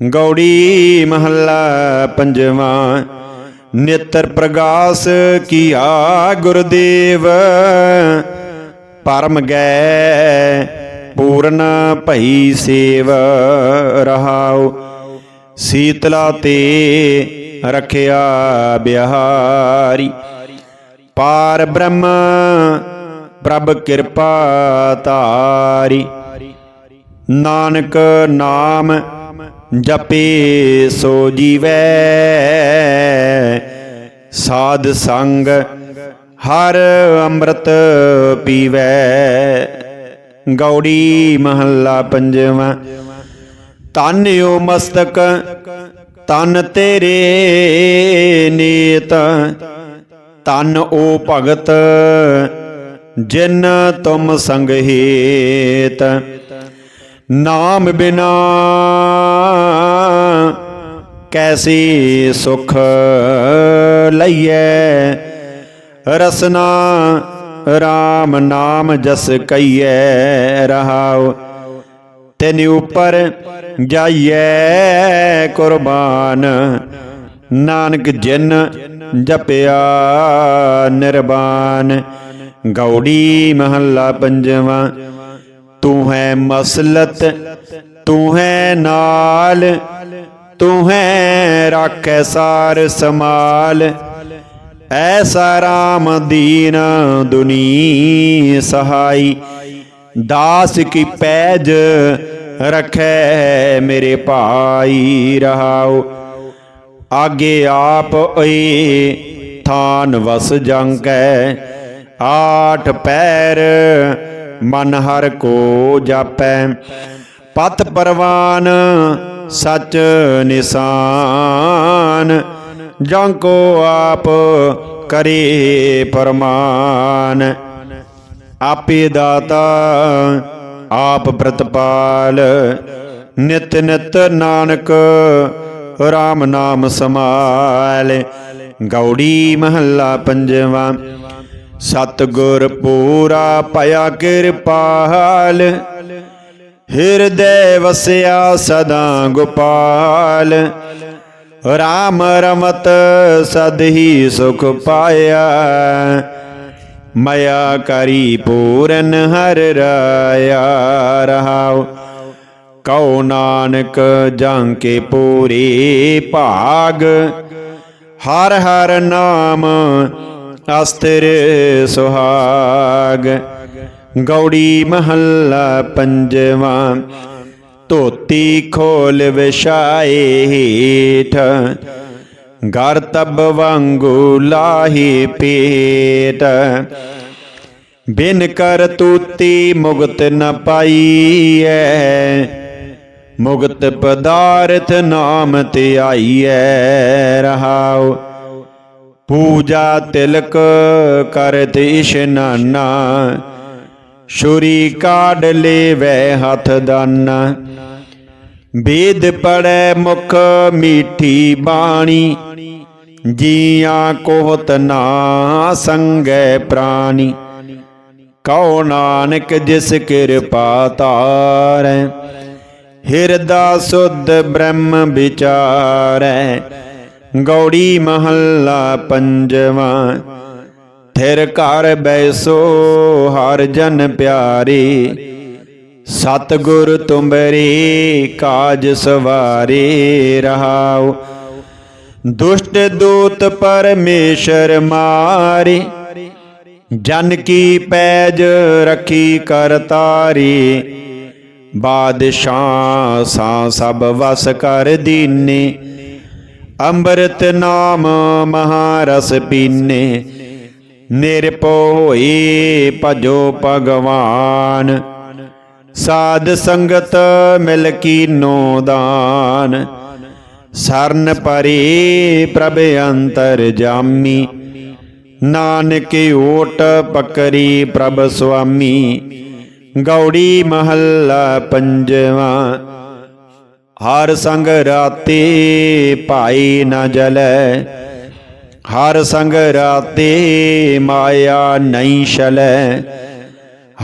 ਗੌੜੀ ਮਹੱਲਾ ਪੰਜਵਾਂ, ਨੇਤਰ ਪ੍ਰਗਾਸ ਕੀਆ ਗੁਰਦੇਵ। ਪਰਮ ਗੈ ਪੂਰਨ ਭਈ ਸੇਵ ਰਹਾਉ, ਸੀਤਲਾ ਤੇ ਰਖਿਆ ਬਿਹਾਰੀ। ਪਾਰ ਬ੍ਰਹਮ, ਪ੍ਰਭ ਕਿਰਪਾ ਤਾਰੀ ਨਾਨਕ ਨਾਮ ਜਪੇ ਸੋ ਜੀਵੈ। ਸਾਧ ਸੰਗ ਹਰ ਅੰਮ੍ਰਿਤ ਪੀਵੈ। ਗੌੜੀ ਮਹੱਲਾ ਪੰਜਵਾਂ। ਤਨ ਓ ਮਸਤਕ ਤਨ ਤੇਰੇ ਨੀਤ। ਤਨ ਓ ਭਗਤ, ਜਿਨ ਤੁਮ ਸੰਗ ਹੇਤ। ਨਾਮ ਬਿਨਾ ਕੈਸੀ ਸੁਖ ਲਈਐ? ਰਸਨਾ RAM ਨਾਮ ਜਸ ਕਈਐ ਰਹਾਉ, ਤੈਨ ਉਪਰ ਜਾਈਐ ਕੁਰਬਾਨ। ਨਾਨਕ ਜਿਨ ਜਪਿਆ ਨਿਰਬਾਨ, ਗੌੜੀ ਮਹੱਲਾ ਪੰਜਵਾਂ, ਤੂੰ ਹੈ ਮਸਲਤ, ਤੂੰ ਹੈ ਨਾਲ। ਤੂੰ ਹੈ ਰਾਖੈ ਸਾਰ ਸਮਾਲ ਐਸਾ ਰਾਮ ਦੀਨ ਦੁਨੀ ਸਹਾਈ। ਦਾਸ ਕੀ ਪੈਜ ਰਖੈ ਮੇਰੇ ਭਾਈ ਰਹਾਉ। ਆਗੇ ਆਪ ਓਏ ਥਾਨ ਵਸ ਜੰਕੈ। ਆਠ ਪੈਰ ਮਨ ਹਰ ਕੋ ਜਾਪੈ। ਪਤ ਪਰਵਾਨ ਸਚ ਨਿਸ਼ਾਨ ਜਾਂ ਕੋ ਆਪ ਕਰੇ ਪਰਮਾਨ ਆਪੇ ਦਾਤਾ ਆਪ ਪ੍ਰਤਪਾਲ, ਨਿਤ ਨਿਤ ਨਾਨਕ RAM ਨਾਮ ਸਮਾਲ। ਗੌੜੀ ਮਹੱਲਾ ਪੰਜਵਾਂ, ਸਤਗੁਰ ਪੂਰਾ ਭਇਆ ਕਿਰਪਾਲ। ਹਿਰਦੈ ਵਸਿਆ ਸਦਾ ਗੋਪਾਲ। RAM ਰਮਤ ਸਦਹੀ ਸੁਖ ਪਾਇਆ। ਮਇਆ ਕਰੀ ਪੂਰਨ ਹਰ ਰਾਇਆ ਰਹਾਉ। ਕਉ ਨਾਨਕ ਜਾਂ ਕੇ ਪੂਰੇ ਭਾਗ। ਹਰ ਹਰ ਨਾਮ ਅਸਤਰ ਸੁਹਾਗ। ਗੌੜੀ ਮਹੱਲਾ ਪੰਜਵਾਂ, ਧੋਤੀ ਖੋਲ ਵਿਛਾਏ ਹੇਠ ਗਰ ਤਬ ਵਾਂਗੂ ਲਾਹੀ ਪੇਟ। ਬਿਨ ਕਰ ਤੂਤੀ ਮੁਗਤ ਨ ਪਾਈਐ, ਮੁਗਤ ਪਦਾਰਥ ਨਾਮ ਤੇ ਆਈਐ ਰਹਾਉ। ਪੂਜਾ ਤਿਲਕ ਕਰਤ ਇਸ਼ਨਾਨਾ ਸ਼ੁਰੀ ਕਾਢ ਲੇਵੈ ਹੱਥ ਦਾਨਾ। ਵੇਦ ਪੜੈ ਮੁਖ ਮੀਠੀ ਬਾਣੀ। ਜੀਆਂ ਕੋਹਤ ਨਾ ਸੰਗੈ ਪ੍ਰਾਣੀ। ਕਉ ਨਾਨਕ ਜਿਸ ਕਿਰਪਾ ਤਾਰੈ। ਹਿਰਦਾ ਸੁਧ ਬ੍ਰਹਮ ਵਿਚਾਰੈ। ਗੌੜੀ ਮਹੱਲਾ ਪੰਜਵਾਂ। ਥਿਰ ਘਰ ਬੈਸੋ, ਹਰ ਜਨ ਪਿਆਰੇ। ਸਤਗੁਰ ਤੁੰਬਰੇ, ਕਾਜ ਸਵਾਰੇ ਰਹਾਓ ਦੁਸ਼ਟ ਦੂਤ ਪਰਮੇਸ਼ਰ ਮਾਰੇ, ਜਨ ਕੀ ਪੈਜ ਰਖੀ ਕਰਤਾਰੀ ਬਾਦਸ਼ਾਹ ਸਾ ਸਭ ਵਸ ਕਰ ਦੀਨੇ, ਅੰਮ੍ਰਿਤ ਨਾਮ ਮਹਾਰਸ ਪੀਨੇ। ਨਿਰਪੋ ਹੋਈ ਭਜੋ ਭਗਵਾਨ। ਸਾਧ ਸੰਗਤ ਮਿਲ ਕੀਨੋ ਦਾਨ ਸਰਨ ਪਰੀ ਪ੍ਰਭ ਅੰਤਰ ਜਾਮੀ। ਨਾਨਕ ਓਟ ਪਕਰੀ ਪ੍ਰਭ ਸੁਆਮੀ। ਗੌੜੀ ਮਹੱਲਾ ਪੰਜਵਾਂ। ਹਰ ਸੰਗ ਰਾਤੇ ਭਾਈ ਨਾ ਜਲੈ। ਹਰ ਸੰਗ ਰਾਤੇ ਮਾਇਆ ਨਹੀਂ ਛਲੈ।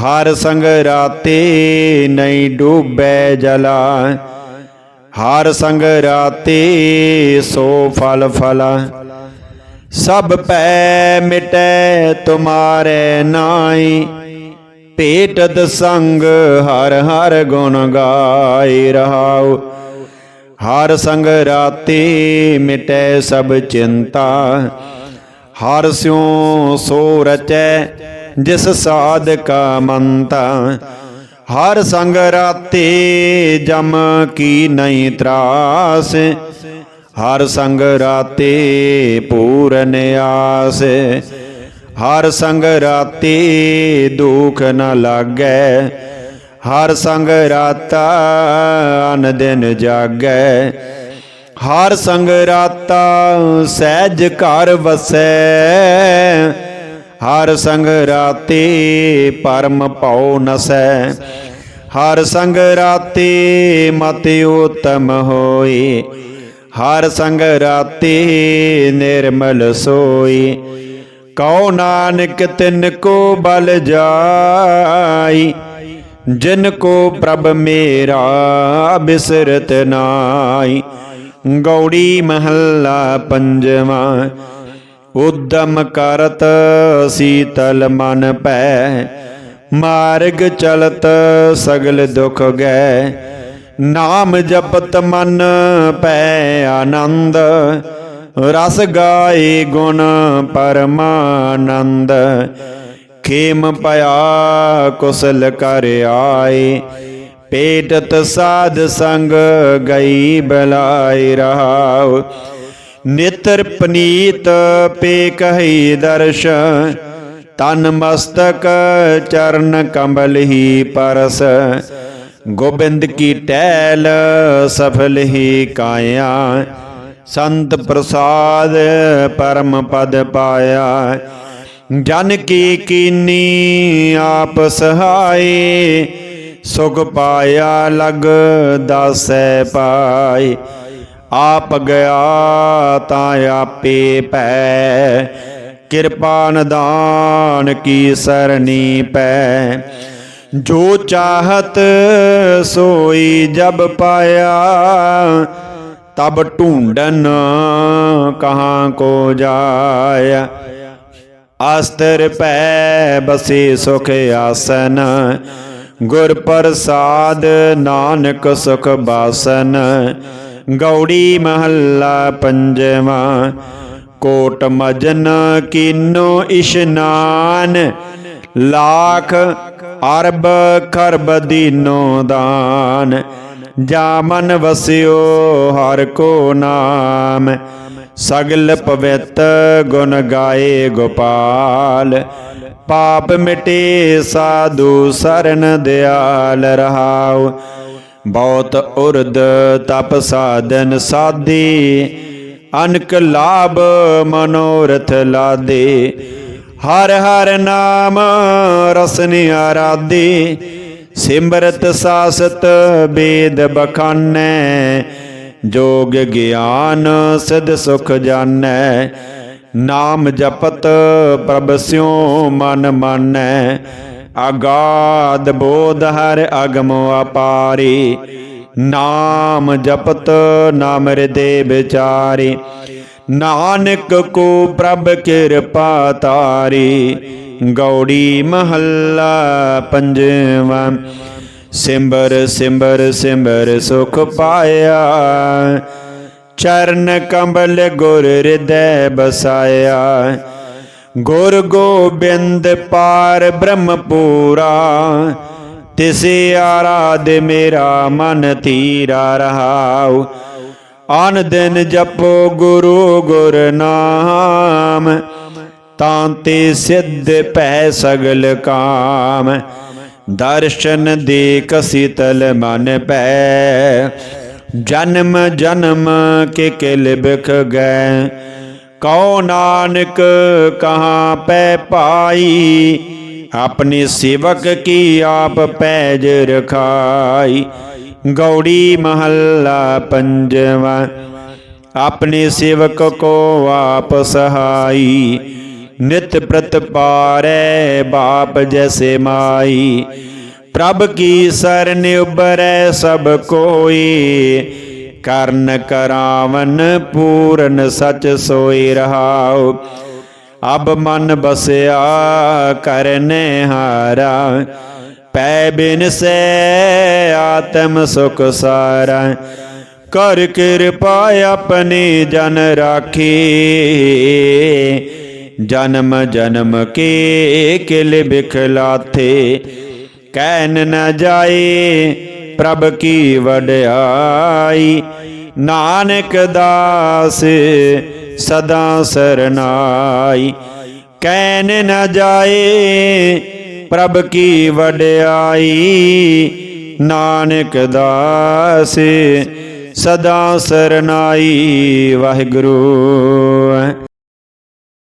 ਹਰ ਸੰਗ ਰਾਤੇ ਨਹੀਂ ਡੂਬੈ ਜਲਾ। ਹਰ ਸੰਗ ਰਾਤੇ ਸੋ ਫਲ ਫਲਾ। ਸਭ ਪੈ ਮਿਟੈ ਤੁਮਾਰੇ ਨਾਈ ਭੇਟਤ ਸੰਗ ਹਰ ਹਰ ਗੁਣ ਗਾਏ ਰਹਾਓ ਹਰ ਸੰਗ ਰਾਤੇ ਮਿਟੈ ਸਭ ਚਿੰਤਾ। ਹਰ ਸਿਉ ਸੋ ਰਚੈ ਜਿਸ ਸਾਧ ਕਾ ਮੰਤਾ। ਹਰ ਸੰਗ ਰਾਤੇ ਜਮ ਕੀ ਨਹੀਂ ਤਰਾਸ। ਹਰ ਸੰਗ ਰਾਤੇ ਪੂਰਨ ਆਸ ਹਰ ਸੰਗ ਰਾਤੇ ਦੁਖ ਨ ਲਾਗੈ। ਹਰ ਸੰਗ ਰਾਤਾ ਅਨ ਦਿਨ ਜਾਗੈ। ਹਰ ਸੰਗ ਰਾਤਾ ਸਹਿਜ ਘਰ ਵਸੈ। ਹਰ ਸੰਗ ਰਾਤੇ ਪਰਮ ਭਉ ਨਸੈ। ਹਰ ਸੰਗ ਰਾਤੇ ਮਤ ਉਤਮ ਹੋਈ। ਹਰ ਸੰਗ ਰਾਤੇ ਨਿਰਮਲ ਸੋਈ। ਕਉ ਨਾਨਕ ਤਿਨ ਕੋ ਬਲ ਜਾਈ। ਜਿਨ ਕੋ ਪ੍ਰਭ ਮੇਰਾ ਬਿਸਰਤ ਨਾਈ ਗੌੜੀ ਮਹੱਲਾ ਪੰਜਵਾ, ਉਦਮ ਕਰਤ ਸੀਤਲ ਮਨ ਪੈ ਮਾਰਗ ਚਲਤ ਸਗਲ ਦੁਖ ਗੈ, ਨਾਮ ਜਪਤ ਮਨ ਪੈ ਆਨੰਦ, ਰਸ ਗਾਏ ਗੁਣ ਪਰਮਾਨੰਦ। ਖੇਮ ਪਿਆ ਕੁਸਲ ਕਰ ਆਏ। ਪੇਟਤ ਸਾਧ ਸੰਗ ਗਈ ਬਲਾਈ ਰਹਾਉ। ਨਿਤਰ ਪਨੀਤ ਪੇ ਕਹੀ ਦਰਸ਼ ਤਨ ਮਸਤਕ ਚਰਨ ਕੰਬਲ ਹੀ ਪਰਸ। ਗੋਬਿੰਦ ਕੀ ਟਹਿਲ ਸਫਲ ਹੀ ਕਾਇਆ। ਸੰਤ ਪ੍ਰਸਾਦ ਪਰਮ ਪਦ ਪਾਇਆ। ਜਨ ਕੀ ਕੀਨੀ ਆਪ ਸਹਾਈ ਸੁਖ ਪਾਇਆ ਲਗ ਦਾਸੈ ਪਾਈ ਆਪ ਗਿਆ ਤਾਂ ਆਪੇ ਪੈ ਕਿਰਪਾ ਨਿਦਾਨ ਕੀ ਸਰਨੀ ਪੈ। ਜੋ ਚਾਹਤ ਸੋਈ ਜਬ ਪਾਇਆ, ਤਬ ਢੂੰਡਨ ਕਹਾਂ ਕੋ ਜਾਇਆ। ਆਸਤਰ ਪੈ ਬਸੇ ਸੁਖ ਆਸਨ, ਗੁਰ ਪ੍ਰਸਾਦ ਨਾਨਕ ਸੁਖ ਬਾਸਨ। ਗੌੜੀ ਮਹੱਲਾ ਪੰਜਵਾ, ਕੋਟ ਮਜਨ ਕਿਨੋ ਇਸ਼ਨਾਨ ਲਾਖ ਅਰਬ ਖਰਬ ਦੀਨੋ ਦਾਨ। ਜਾ ਮਨ ਵਸਿਓ ਹਰ ਕੋ ਨਾਮ। ਸਗਲ ਪਵਿੱਤ ਗੁਣ ਗਾਏ ਗੋਪਾਲ। ਪਾਪ ਮਿਟੇ ਸਾਧੂ ਸਰਨ ਦਿਆਲ ਰਹਾਉ। ਬਹੁਤ ਉਰਦ ਤਪ ਸਾਧਨ ਸਾਧੀ। ਅਨਕ ਲਾਭ ਮਨੋਰਥ ਲਾਦੇ। ਹਰ ਹਰ ਨਾਮ ਰਸਨ ਆਰਾਧੇ ਸਿਮਰਤ ਸਾਸਤ ਬੇਦ ਬਖਾਨੈ। ਜੋਗ ਗਿਆਨ ਸਿਧ ਸੁਖ ਜਾਣੈ, ਨਾਮ ਜਪਤ ਪ੍ਰਭ ਸਿਉ ਮਨ ਮਾਨੈ। ਅਗਾਧ ਬੋਧ ਹਰ ਅਗਮ ਅਪਾਰੀ, ਨਾਮ ਜਪਤ ਨਾਮ ਹਿਰਦੇ ਵਿਚਾਰੀ। ਨਾਨਕ ਕੋ ਪ੍ਰਭ ਕਿਰਪਾ ਤਾਰੀ, ਗੌੜੀ ਮਹੱਲਾ ਪੰਜਵਾ। ਸਿਮਰ ਸਿਮਰ ਸਿਮਰ ਸੁਖ ਪਾਇਆ। ਚਰਨ ਕੰਬਲ ਗੁਰ ਹਿਰਦੈ ਬਸਾਇਆ। ਗੁਰ ਗੋਬਿੰਦ ਪਾਰ ਬ੍ਰਹਮ ਪੂਰਾ ਤਿਸੇ ਆਰਾਧ ਮੇਰਾ ਮਨ ਧੀਰਾ ਰਹਾਉ। ਆਨ ਦਿਨ ਜਪੋ ਗੁਰੂ ਗੁਰ ਨਾਮ। ਤਾਂ ਤੇ ਸਿੱਧ ਪੈ ਸਗਲ ਕਾਮ। ਦਰਸ਼ਨ ਦੇਖ ਸੀਤਲ ਮਨ ਪੈ ਜਨਮ ਜਨਮ ਕੇ ਕਿਲ ਬਿਖ ਗਏ ਕਉ ਨਾਨਕ ਕਹਾਂ ਪੈ ਪਾਈ। ਆਪਣੇ ਸੇਵਕ ਕੀ ਆਪ ਪੈਜ ਰਖਾਈ। ਗੌੜੀ ਮਹੱਲਾ ਪੰਜਵਾ। ਆਪਣੇ ਸੇਵਕ ਕੋ ਆਪ ਸਹਾਈ। ਨਿਤ ਪ੍ਰਤ ਪਾਰੈ ਬਾਪ ਜੈਸੇ ਮਾਈ। ਪ੍ਰਭ ਕੀ ਸਰਨ ਉਬਰੈ ਸਭ ਕੋਈ। ਕਰਨ ਕਰਾਵਨ ਪੂਰਨ ਸਚ ਸੋਈ ਰਹਾਉ। ਅਬ ਮਨ ਬਸਿਆ ਕਰਨੇ ਹਾਰਾ। ਪੈ ਬਿਨ ਸੇ ਆਤਮ ਸੁਖ ਸਾਰਾ। ਕਰ ਕਿਰਪਾ ਆਪਣੀ ਜਨ ਰਾਖੀ। ਜਨਮ ਜਨਮ ਕੇ ਕਿਲ ਬਿਖਲਾਥੇ, ਕਹਿਨ ਨ ਜਾਏ ਪ੍ਰਭ ਕੀ ਵਡਿਆਈ। ਨਾਨਕ ਦਾਸ ਸਦਾ ਸਰਨਾਈ, ਕਹਿਨ ਨ ਜਾਏ ਪ੍ਰਭ ਕੀ ਵਡਿਆਈ। ਨਾਨਕ ਦਾਸ ਸਦਾ ਸਰਨਾਈ, ਵਾਹਿਗੁਰੂ।